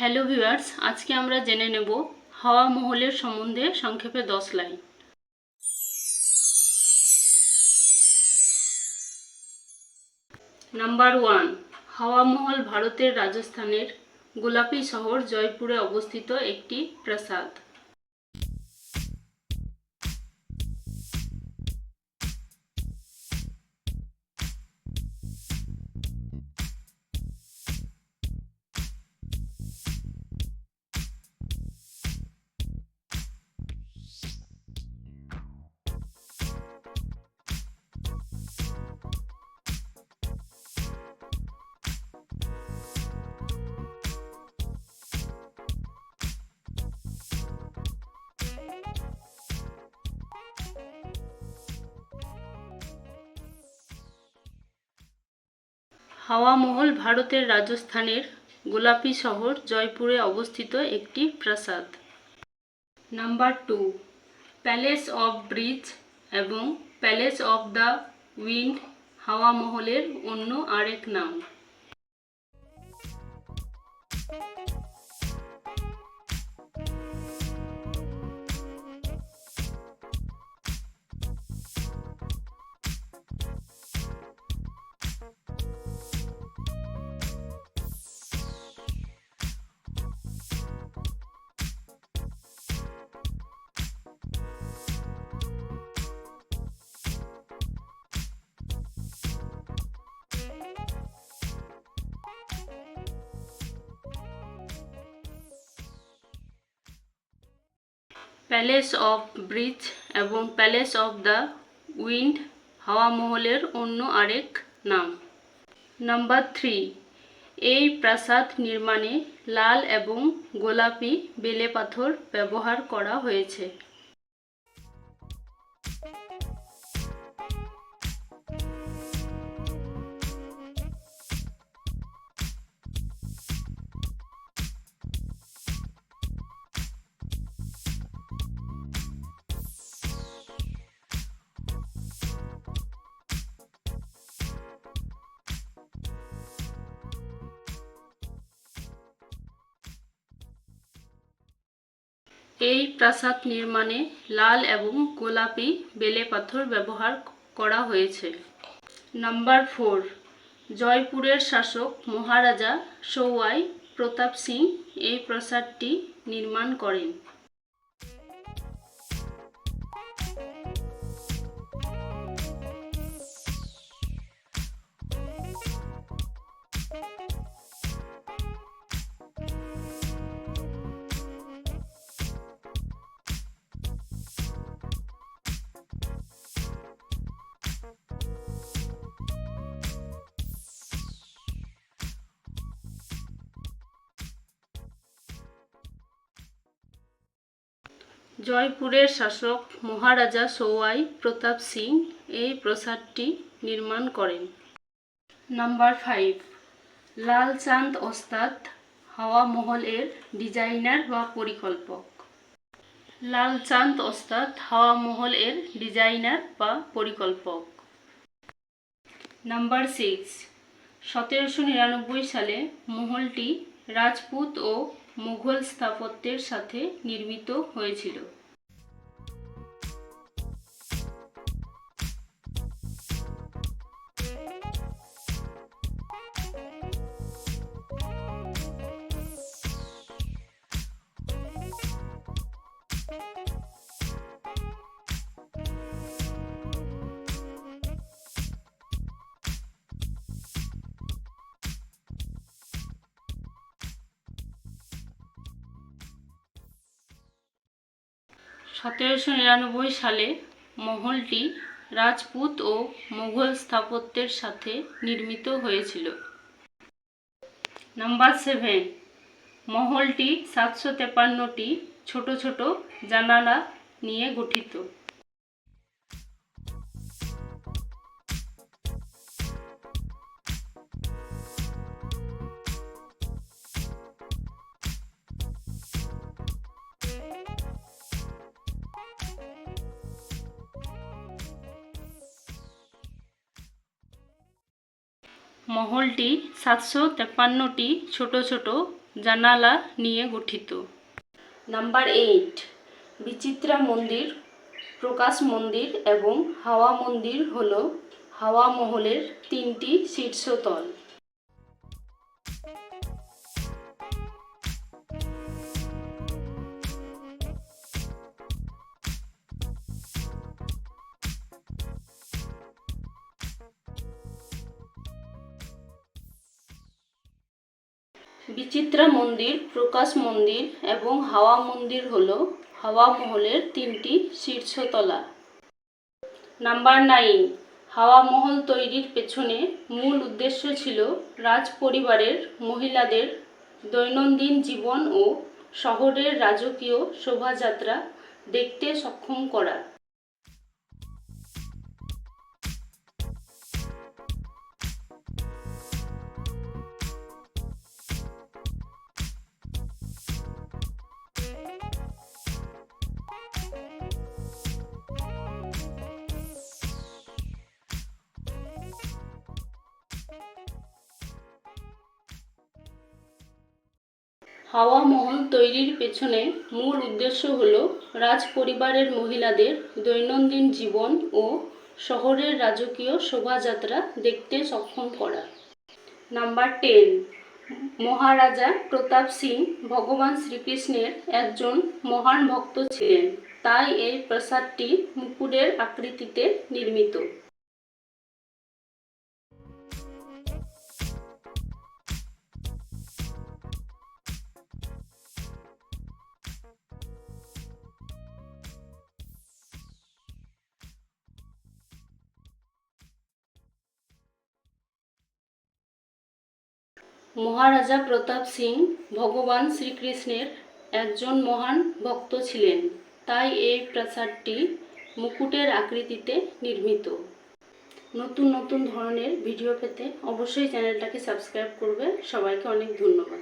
Hello viewers, আজকে আমরা জেনে নেব হাওয়া মহলের সম্বন্ধে সংক্ষেপে দশ লাইন। নাম্বার ওয়ান, হাওয়া মহল ভারতের রাজস্থানের গোলাপি শহর জয়পুরে অবস্থিত একটি প্রাসাদ। হাওয়া মহল ভারতের রাজস্থানের গোলাপি শহর জয়পুরে অবস্থিত একটি প্রাসাদ। Number two, palace of breeze এবং palace of the wind Hawa মহলের অন্য আরেক নাম। প্যালেস অফ ব্রিজ এবং palace of the wind Hawa মহলের অন্য আরেক নাম। নাম্বার থ্রি, এই প্রাসাদ নির্মাণে লাল এবং গোলাপি বেলে পাথর ব্যবহার করা হয়েছে। এই প্রাসাদ নির্মাণে লাল এবং গোলাপি বেলে পাথর ব্যবহার করা হয়েছে। নাম্বার ফোর, জয়পুরের শাসক মহারাজা সৌয়াই প্রতাপ সিং এই প্রাসাদটি নির্মাণ করেন। জয়পুরের শাসক মহারাজা সৌয়াই প্রতাপ সিং এই প্রাসাদটি নির্মাণ করেন। নাম্বার ফাইভ লাল চাঁদ ওস্তাদ হাওয়া মহলের ডিজাইনার বা পরিকল্পক। লাল চাঁদ ওস্তাদ হাওয়া মহল এর ডিজাইনার বা পরিকল্পক। নাম্বার সিক্স, সতেরোশো নিরানব্বই সালে মহলটি রাজপুত ও মুঘল স্থাপত্যের সাথে নির্মিত হয়েছিল। সতেরোশো নিরানব্বই সালে মহলটি রাজপুত ও মুঘল স্থাপত্যের সাথে নির্মিত হয়েছিল। নাম্বার সেভেন মহলটি সাতশো তেপান্নটি ছোট ছোট জানালা নিয়ে গঠিত। মহলটি সাতশো তেপান্নটি ছোট ছোট জানালা নিয়ে গঠিত। নাম্বার এইট, বিচিত্রা মন্দির, প্রকাশ মন্দির এবং হাওয়া মন্দির হল হাওয়া মহলের তিনটি শীর্ষতল। বিচিত্রা মন্দির, প্রকাশ মন্দির এবং হাওয়া মন্দির হল হাওয়া মহলের তিনটি শীর্ষতলা। নাম্বার নাইন, হাওয়া মহল তৈরির পেছনে মূল উদ্দেশ্য ছিল রাজ পরিবারের মহিলাদের দৈনন্দিন জীবন ও শহরের রাজকীয় শোভাযাত্রা দেখতে সক্ষম করা। হাওয়া মহল তৈরির পেছনে মূল উদ্দেশ্য হল রাজ পরিবারের মহিলাদের দৈনন্দিন জীবন ও শহরের রাজকীয় শোভাযাত্রা দেখতে সক্ষম করা। নাম্বার টেন, মহারাজা প্রতাপ সিং ভগবান শ্রীকৃষ্ণের একজন মহান ভক্ত ছিলেন। তাই এই প্রাসাদটি মুকুটের আকৃতিতে নির্মিত। মহারাজা প্রতাপ সিং ভগবান শ্রীকৃষ্ণের একজন মহান ভক্ত ছিলেন। তাই এই প্রাসাদটি মুকুটের আকৃতিতে নির্মিত। নতুন নতুন ধরনের ভিডিও পেতে অবশ্যই চ্যানেলটাকে সাবস্ক্রাইব করবে। সবাইকে অনেক ধন্যবাদ।